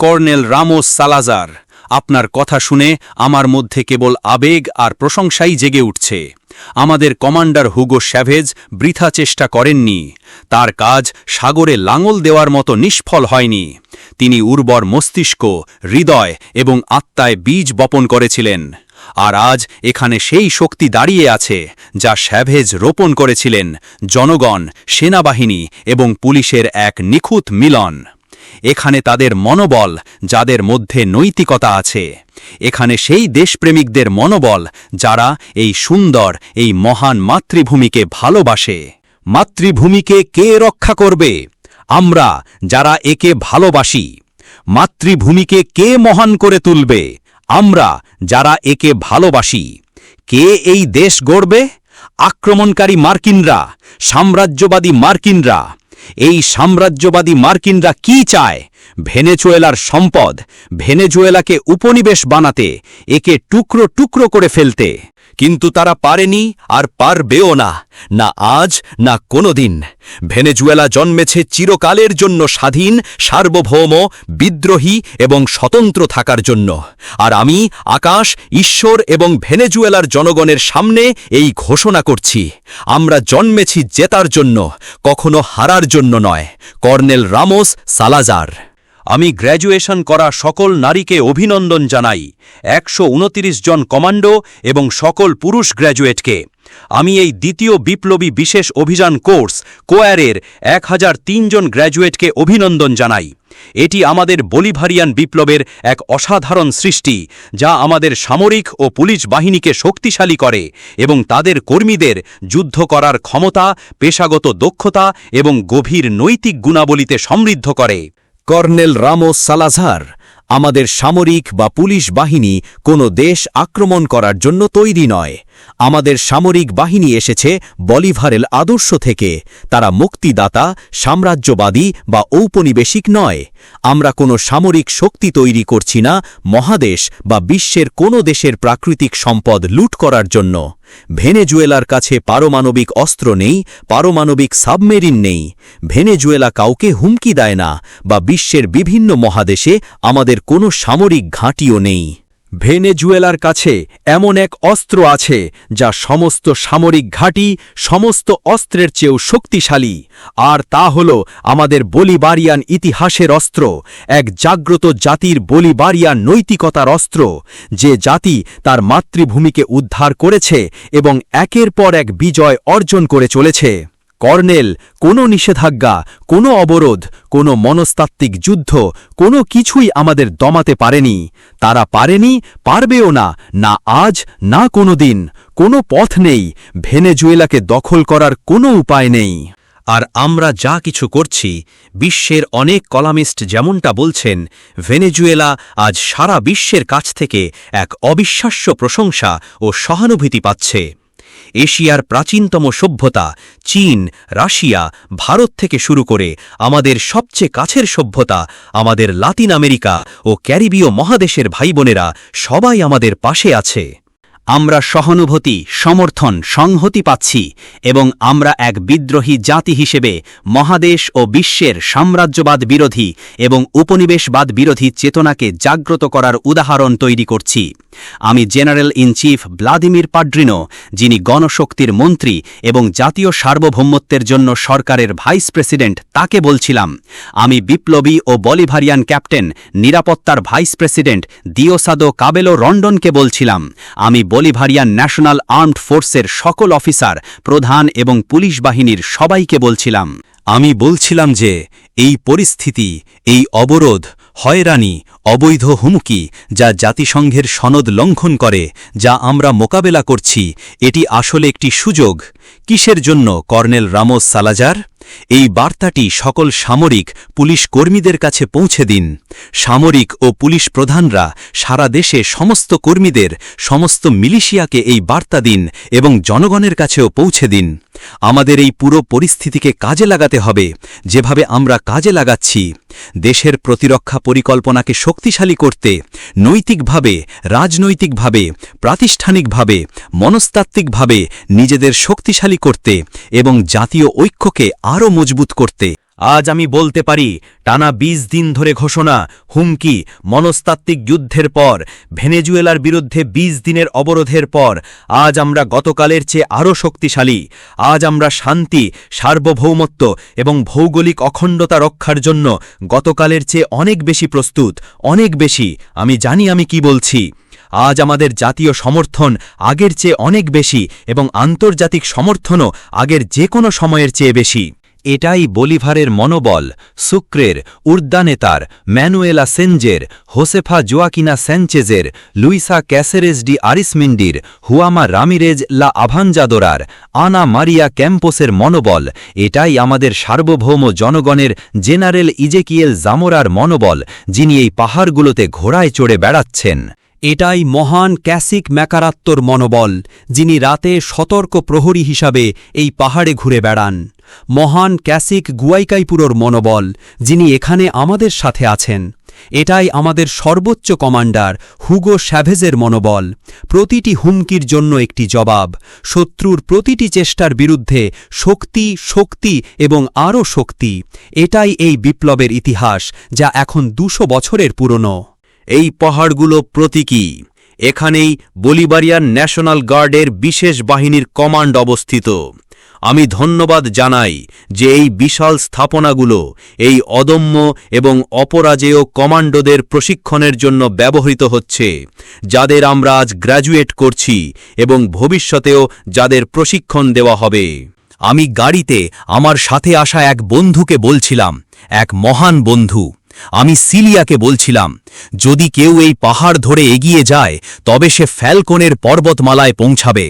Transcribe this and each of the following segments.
Colonel Ramos সালাজার, আপনার কথা শুনে আমার মধ্যে কেবল আবেগ আর প্রশংসাই জেগে উঠছে। আমাদের কমান্ডার হুগো স্যাভেজ বৃথা চেষ্টা করেননি। তার কাজ সাগরে লাঙল দেওয়ার মতো নিষ্ফল হয়নি। তিনি উর্বর মস্তিষ্ক, হৃদয় এবং আত্মায় বীজ বপন করেছিলেন। আর আজ এখানে সেই শক্তি দাঁড়িয়ে আছে, যা স্যাভেজ রোপণ করেছিলেন, জনগণ, সেনাবাহিনী এবং পুলিশের এক নিখুঁত মিলন। এখানে তাদের মনোবল, যাদের মধ্যে নৈতিকতা আছে। এখানে সেই দেশপ্রেমিকদের মনোবল, যারা এই সুন্দর, এই মহান মাতৃভূমিকে ভালোবাসে। মাতৃভূমিকে কে রক্ষা করবে? আমরা, যারা একে ভালোবাসি। মাতৃভূমিকে কে মহান করে তুলবে? আমরা, যারা একে ভালোবাসি। কে এই দেশ গড়বে? আক্রমণকারী মার্কিনরা, সাম্রাজ্যবাদী মার্কিনরা এই সাম্রাজ্যবাদী মার্কিনরা কি চায়? ভেনেজুয়েলার সম্পদ, ভেনেজুয়েলাকে উপনিবেশ বানাতে, একে টুকরো টুকরো করে ফেলতে। কিন্তু তারা পারেনি আর পারবেও না না আজ, না কোনোদিন। ভেনেজুয়েলা জন্মেছে চিরকালের জন্য স্বাধীন, সার্বভৌম, বিদ্রোহী এবং স্বতন্ত্র থাকার জন্য। আর আমি, আকাশ, ঈশ্বর এবং ভেনেজুয়েলার জনগণের সামনে এই ঘোষণা করছি। আমরা জন্মেছি জেতার জন্য, কখনো হারার জন্য নয়। Colonel Ramos Salazar. আমি গ্র্যাজুয়েশন করা সকল নারীকে অভিনন্দন জানাই। একশো উনত্রিশ জন কমান্ডো এবং সকল পুরুষ গ্র্যাজুয়েটকে। আমি এই দ্বিতীয় বিপ্লবী বিশেষ অভিযান কোর্স, কোয়ারের এক হাজার জন গ্র্যাজুয়েটকে অভিনন্দন জানাই। এটি আমাদের বলিভারিয়ান বিপ্লবের এক অসাধারণ সৃষ্টি, যা আমাদের সামরিক ও পুলিশ বাহিনীকে শক্তিশালী করে এবং তাদের কর্মীদের যুদ্ধ করার ক্ষমতা, পেশাগত দক্ষতা এবং গভীর নৈতিক গুণাবলীতে সমৃদ্ধ করে। কর্নেল রামোস সালাজার, আমাদের সামরিক বা পুলিশ বাহিনী কোনো দেশ আক্রমণ করার জন্য তৈরি নয়। আমাদের সামরিক বাহিনী এসেছে বলিভারেল আদর্শ থেকে। তারা মুক্তিদাতা, সাম্রাজ্যবাদী বা ঔপনিবেশিক নয়। আমরা কোনো সামরিক শক্তি তৈরি করছি না মহাদেশ বা বিশ্বের কোনো দেশের প্রাকৃতিক সম্পদ লুট করার জন্য। ভেনেজুয়েলার কাছে পারমাণবিক অস্ত্র নেই, পারমাণবিক সাবমেরিন নেই। ভেনেজুয়েলা কাউকে হুমকি দেয় না বা বিশ্বের বিভিন্ন মহাদেশে আমাদের কোনো সামরিক ঘাঁটিও নেই। ভেনেজুয়েলার কাছে এমন এক অস্ত্র আছে যা সমস্ত সামরিক ঘাঁটি, সমস্ত অস্ত্রের চেয়েও শক্তিশালী। আর তা হল আমাদের বলিবারিয়ান ইতিহাসের অস্ত্র, এক জাগ্রত জাতির বলিবারিয়ান নৈতিকতার অস্ত্র, যে জাতি তার মাতৃভূমিকে উদ্ধার করেছে এবং একের পর এক বিজয় অর্জন করে চলেছে। কর্নেল, কোনো নিষেধাজ্ঞা, কোনো অবরোধ, কোনো মনস্তাত্ত্বিক যুদ্ধ, কোনো কিছুই আমাদের দমাতে পারেনি। তারা পারেনি, পারবেও না না আজ, না কোনো দিন। কোনো পথ নেই, ভেনেজুয়েলাকে দখল করার কোনো উপায় নেই। আর আমরা যা কিছু করছি, বিশ্বের অনেক কলামিস্ট যেমনটা বলছেন, ভেনেজুয়েলা আজ সারা বিশ্বের কাছ থেকে এক অবিশ্বাস্য প্রশংসা ও সহানুভূতি পাচ্ছে। এশিয়ার প্রাচীনতম সভ্যতা, চীন, রাশিয়া, ভারত থেকে শুরু করে আমাদের সবচেয়ে কাছের সভ্যতা, আমাদের লাতিন আমেরিকা ও ক্যারিবীয় মহাদেশের ভাইবোনেরা সবাই আমাদের পাশে আছে। আমরা সহানুভূতি, সমর্থন, সংহতি পাচ্ছি এবং আমরা এক বিদ্রোহী জাতি হিসেবে মহাদেশ ও বিশ্বের সাম্রাজ্যবাদ বিরোধী এবং উপনিবেশবাদ বিরোধী চেতনাকে জাগ্রত করার উদাহরণ তৈরি করছি। আমি general in chief Vladimir Padrino, যিনি গণশক্তির মন্ত্রী এবং জাতীয় সার্বভৌমত্বের জন্য সরকারের ভাইস প্রেসিডেন্ট, তাকে বলছিলাম, আমি বিপ্লবী ও বলিভারিয়ান ক্যাপ্টেন, নিরাপত্তার ভাইস প্রেসিডেন্ট দিওসাদো কাবেলো রন্ডনকে বলছিলাম, আমি বলিভারিয়ান ন্যাশনাল আর্মড ফোর্সের সকল অফিসার, প্রধান এবং পুলিশ বাহিনীর সবাইকে বলছিলাম। আমি বলছিলাম যে, এই পরিস্থিতি, এই অবরোধ হয়রানি, অবৈধ হুমকি, যা জাতিসংঘের সনদ লঙ্ঘন করে, যা আমরা মোকাবেলা করছি, এটি আসলে একটি সুযোগ। কিসের জন্য কর্নেল রামোস সালাজার? এই বার্তাটি সকল সামরিক পুলিশ কর্মীদের কাছে পৌঁছে দিন। সামরিক ও পুলিশ প্রধানরা সারা দেশে সমস্ত কর্মীদের, সমস্ত মিলিশিয়াকে এই বার্তা দিন এবং জনগণের কাছেও পৌঁছে দিন। আমাদের এই পুরো পরিস্থিতিকে কাজে লাগাতে হবে, যেভাবে আমরা কাজে লাগাচ্ছি। দেশের প্রতিরক্ষা পরিকল্পনাকে শক্তিশালী করতে, নৈতিকভাবে, রাজনৈতিকভাবে, প্রাতিষ্ঠানিকভাবে, মনস্তাত্ত্বিকভাবে নিজেদের শক্তিশালী করতে এবং জাতীয় ঐক্যকে আরও মজবুত করতে। আজ আমি বলতে পারি, টানা ২০ দিন ধরে ঘোষণা, হুমকি, মনস্তাত্ত্বিক যুদ্ধের পর, ভেনেজুয়েলার বিরুদ্ধে ২০ দিনের অবরোধের পর, আজ আমরা গতকালের চেয়ে আরও শক্তিশালী। আজ আমরা শান্তি, সার্বভৌমত্ব এবং ভৌগোলিক অখণ্ডতা রক্ষার জন্য গতকালের চেয়ে অনেক বেশি প্রস্তুত, অনেক বেশি। আমি জানি আমি কি বলছি। আজ আমাদের জাতীয় সমর্থন আগের চেয়ে অনেক বেশি এবং আন্তর্জাতিক সমর্থনও আগের যে কোনো সময়ের চেয়ে বেশি। এটাই বলিভারের মনোবল, সুক্রের, উর্দানেতার, ম্যানুয়েলা সেনজের, হোসেফা জোয়াকিনা স্যাঞ্চেজের লুইসা ক্যাসেরেস ডি আরিসমিন্ডির, হুয়ামা রামিরেজ লা আভানজাদোরার, আনা মারিয়া ক্যাম্পোসের মনোবল, এটাই আমাদের সার্বভৌম জনগণের জেনারেল ইজেকিয়েল জামোরার মনোবল, যিনি এই পাহাড়গুলোতে ঘোড়ায় চড়ে বেড়াচ্ছেন। এটাই মহান ক্যাসিক ম্যাকারাত্তর মনোবল, যিনি রাতে সতর্ক প্রহরী হিসাবে এই পাহাড়ে ঘুরে বেড়ান। মহান ক্যাসিক গুয়াইকাইপুরোর মনোবল, যিনি এখানে আমাদের সাথে আছেন। এটাই আমাদের সর্বোচ্চ কমান্ডার হুগো স্যাভেজের মনোবল। প্রতিটি হুমকির জন্য একটি জবাব, শত্রুর প্রতিটি চেষ্টার বিরুদ্ধে শক্তি শক্তি এবং আরও শক্তি। এটাই এই বিপ্লবের ইতিহাস, যা এখন দুশো বছরের পুরনো। এই পাহাড়গুলো প্রতীকী। এখানেই বলিবারিয়ান ন্যাশনাল গার্ডের বিশেষ বাহিনীর কমান্ড অবস্থিত। আমি ধন্যবাদ জানাই যে এই বিশাল স্থাপনাগুলো এই অদম্য এবং অপরাজেয় কমান্ডোদের প্রশিক্ষণের জন্য ব্যবহৃত হচ্ছে, যাদের আমরা আজ গ্র্যাজুয়েট করছি এবং ভবিষ্যতেও যাদের প্রশিক্ষণ দেওয়া হবে। আমি গাড়িতে আমার সাথে আসা এক বন্ধুকে বলছিলাম, এক মহান বন্ধু। আমি সিলিয়াকে বলছিলাম, যদি কেউ এই পাহাড় ধরে এগিয়ে যায়, তবে সে ফ্যালকনের পর্বতমালায় পৌঁছাবে।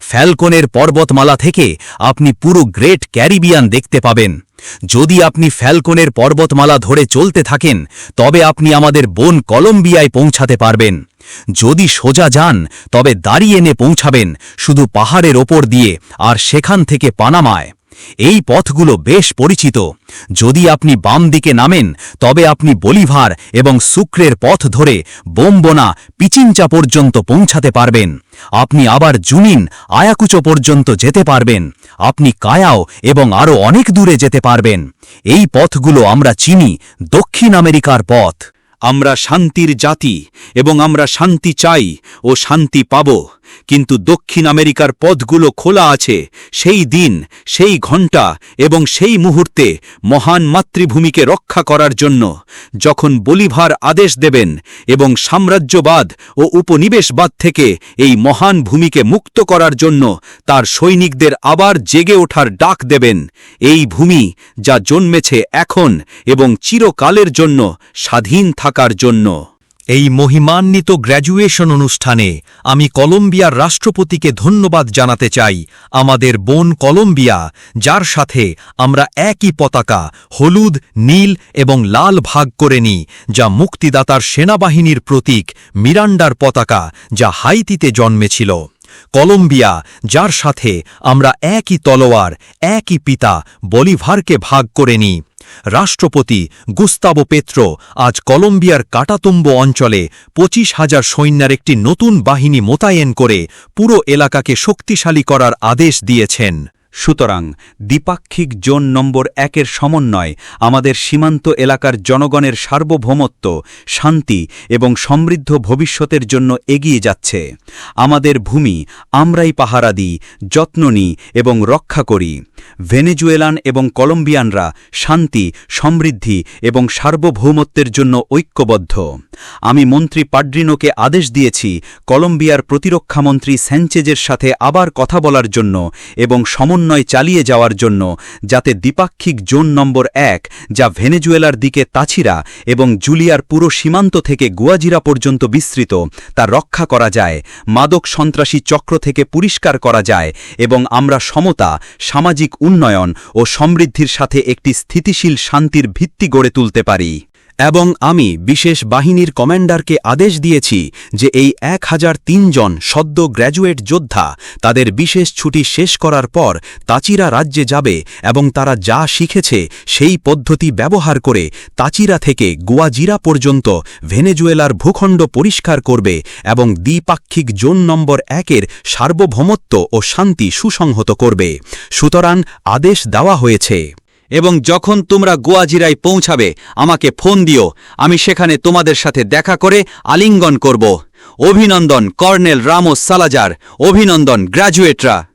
ফ্যালকনের পর্বতমালা থেকে আপনি পুরো গ্রেট ক্যারিবিয়ান দেখতে পাবেন। যদি আপনি ফ্যালকনের পর্বতমালা ধরে চলতে থাকেন, তবে আপনি আমাদের বোন কলম্বিয়ায় পৌঁছাতে পারবেন। যদি সোজা যান, তবে দাঁড়িয়ে এনে পৌঁছাবেন শুধু পাহাড়ের ওপর দিয়ে আর সেখান থেকে পানামায়। এই পথগুলো বেশ পরিচিত। যদি আপনি বাম দিকে নামেন, তবে আপনি বলিভার এবং শুক্রের পথ ধরে বোমবোনা পিচিঞ্চা পর্যন্ত পৌঁছাতে পারবেন। আপনি আবার জুনিন আয়াকুচো পর্যন্ত যেতে পারবেন। আপনি কায়াও এবং আরও অনেক দূরে যেতে পারবেন। এই পথগুলো আমরা চিনি দক্ষিণ আমেরিকার পথ। আমরা শান্তির জাতি এবং আমরা শান্তি চাই ও শান্তি পাব। কিন্তু দক্ষিণ আমেরিকার পথগুলো খোলা আছে। সেই দিন, সেই ঘণ্টা এবং সেই মুহূর্তে মহান মাতৃভূমিকে রক্ষা করার জন্য যখন বলিভার আদেশ দেবেন এবং সাম্রাজ্যবাদ ও উপনিবেশবাদ থেকে এই মহান ভূমিকে মুক্ত করার জন্য তার সৈনিকদের আবার জেগে ওঠার ডাক দেবেন, এই ভূমি যা জন্মেছে এখন এবং চিরকালের জন্য স্বাধীন থাকার জন্য। এই মহিমান্বিত গ্র্যাজুয়েশন অনুষ্ঠানে আমি কলম্বিয়ার রাষ্ট্রপতিকে ধন্যবাদ জানাতে চাই আমাদের বোন কলম্বিয়া, যার সাথে আমরা একই পতাকা, হলুদ, নীল এবং লাল ভাগ করে নিই যা মুক্তিদাতার সেনাবাহিনীর প্রতীক মিরান্ডার পতাকা যা হাইতিতে জন্মেছিল। কলম্বিয়া, যার সাথে আমরা একই তলোয়ার, একই পিতা, বলিভারকে ভাগ করে নিই রাষ্ট্রপতি গুস্তাবো পেত্রো আজ কলম্বিয়ার কাটাতুম্ব অঞ্চলে পঁচিশ হাজার সৈন্যের একটি নতুন বাহিনী মোতায়েন করে পুরো এলাকাকে শক্তিশালী করার আদেশ দিয়েছেন। সুতরাং দ্বিপাক্ষিক জোন নম্বর একের সমন্বয় আমাদের সীমান্ত এলাকার জনগণের সার্বভৌমত্ব, শান্তি এবং সমৃদ্ধ ভবিষ্যতের জন্য এগিয়ে যাচ্ছে। আমাদের ভূমি আমরাই পাহারা দিই, যত্ন নিই এবং রক্ষা করি। ভেনেজুয়েলান এবং কলম্বিয়ানরা শান্তি, সমৃদ্ধি এবং সার্বভৌমত্বের জন্য ঐক্যবদ্ধ। আমি মন্ত্রী পাড্রিনোকে আদেশ দিয়েছি কলম্বিয়ার প্রতিরক্ষামন্ত্রী স্যাঞ্চেজের সাথে আবার কথা বলার জন্য এবং সমন্বয় চালিয়ে যাওয়ার জন্য, যাতে দ্বিপাক্ষিক জোন নম্বর এক, যা ভেনেজুয়েলার দিকে তাছিরা এবং জুলিয়ার পুরো সীমান্ত থেকে গুয়াজিরা পর্যন্ত বিস্তৃত, তা রক্ষা করা যায়, মাদক সন্ত্রাসী চক্র থেকে পরিষ্কার করা যায়, এবং আমরা সমতা, সামাজিক উন্নয়ন ও সমৃদ্ধির সাথে একটি স্থিতিশীল শান্তির ভিত্তি গড়ে তুলতে পারি। এবং আমি বিশেষ বাহিনীর কমান্ডারকে আদেশ দিয়েছি যে এই এক হাজার জন সদ্য গ্র্যাজুয়েট যোদ্ধা তাদের বিশেষ ছুটি শেষ করার পর তাচিরা রাজ্যে যাবে এবং তারা যা শিখেছে সেই পদ্ধতি ব্যবহার করে তাচিরা থেকে গুয়াজিরা পর্যন্ত ভেনেজুয়েলার ভূখণ্ড পরিষ্কার করবে এবং দ্বিপাক্ষিক জোন নম্বর একের সার্বভৌমত্ব ও শান্তি সুসংহত করবে। সুতরাং আদেশ দেওয়া হয়েছে। এবং যখন তোমরা গোয়াজিরায় পৌঁছাবে, আমাকে ফোন দিও। আমি সেখানে তোমাদের সাথে দেখা করে আলিঙ্গন করব। অভিনন্দন, কর্নেল রামো সালাজার। অভিনন্দন গ্র্যাজুয়েটরা